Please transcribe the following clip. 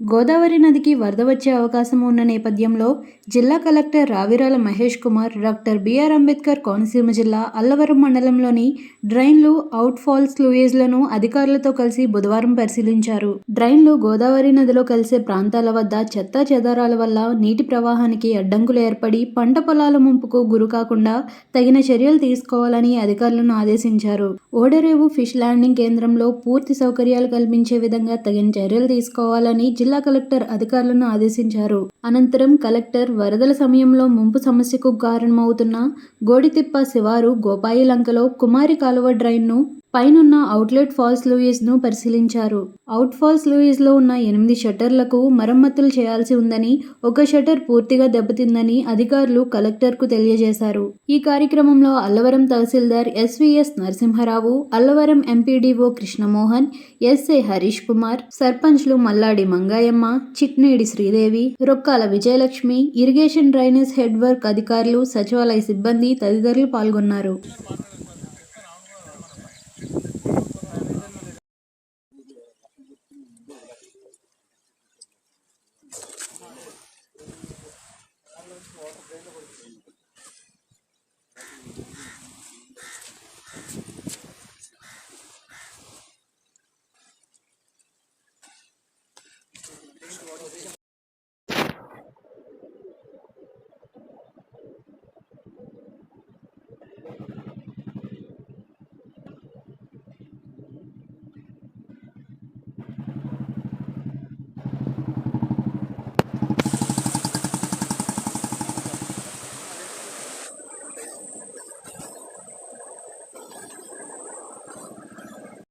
గోదావరి నదికి వరద వచ్చే అవకాశం ఉన్న నేపథ్యంలో జిల్లా collector Ravirala Mahesh Kumar doctor B R Ambedkar Konaseema జిల్లా అల్లవరం మండలంలోని డ్రైన్లు అవుట్ ఫాల్స్ లూయేజ్లను అధికారులతో కలిసి బుధవారం పరిశీలించారు. డ్రైన్లు గోదావరి నదిలో కలిసే ప్రాంతాల వద్ద చెత్తా చెదారాల వల్ల నీటి ప్రవాహానికి అడ్డంకులు ఏర్పడి పంట పొలాల ముంపుకు గురి కాకుండా తగిన చర్యలు తీసుకోవాలని అధికారులను ఆదేశించారు. ఓడరేవు ఫిష్ ల్యాండింగ్ కేంద్రంలో పూర్తి సౌకర్యాలు కల్పించే విధంగా తగిన చర్యలు తీసుకోవాలని జిల్లా కలెక్టర్ అధికారులను ఆదేశించారు. అనంతరం కలెక్టర్ వరదల సమయంలో ముంపు సమస్యకు కారణమవుతున్న గోడితిప్ప శివారు గోపాయిలంకలో కుమారి కాలువ డ్రైన్ను పైనున్న అవుట్లెట్ ఫాల్స్ లూయిస్ను పరిశీలించారు. అవుట్ ఫాల్స్ లూయిస్లో ఉన్న ఎనిమిది షట్టర్లకు మరమ్మతులు చేయాల్సి ఉందని ఒక షట్టర్ పూర్తిగా దెబ్బతిందని అధికారులు కలెక్టర్కు తెలియజేశారు. ఈ కార్యక్రమంలో Allavaram tahsildar S V S Narasimharao Allavaram MPDO Krishnamohan S A Harish Kumar సర్పంచ్లు Malladi Mangayamma Chitnedi Sridevi Rokkala Vijayalakshmi irrigation drainage head work అధికారులు సచివాలయ సిబ్బంది తదితరులు పాల్గొన్నారు. Alam mo,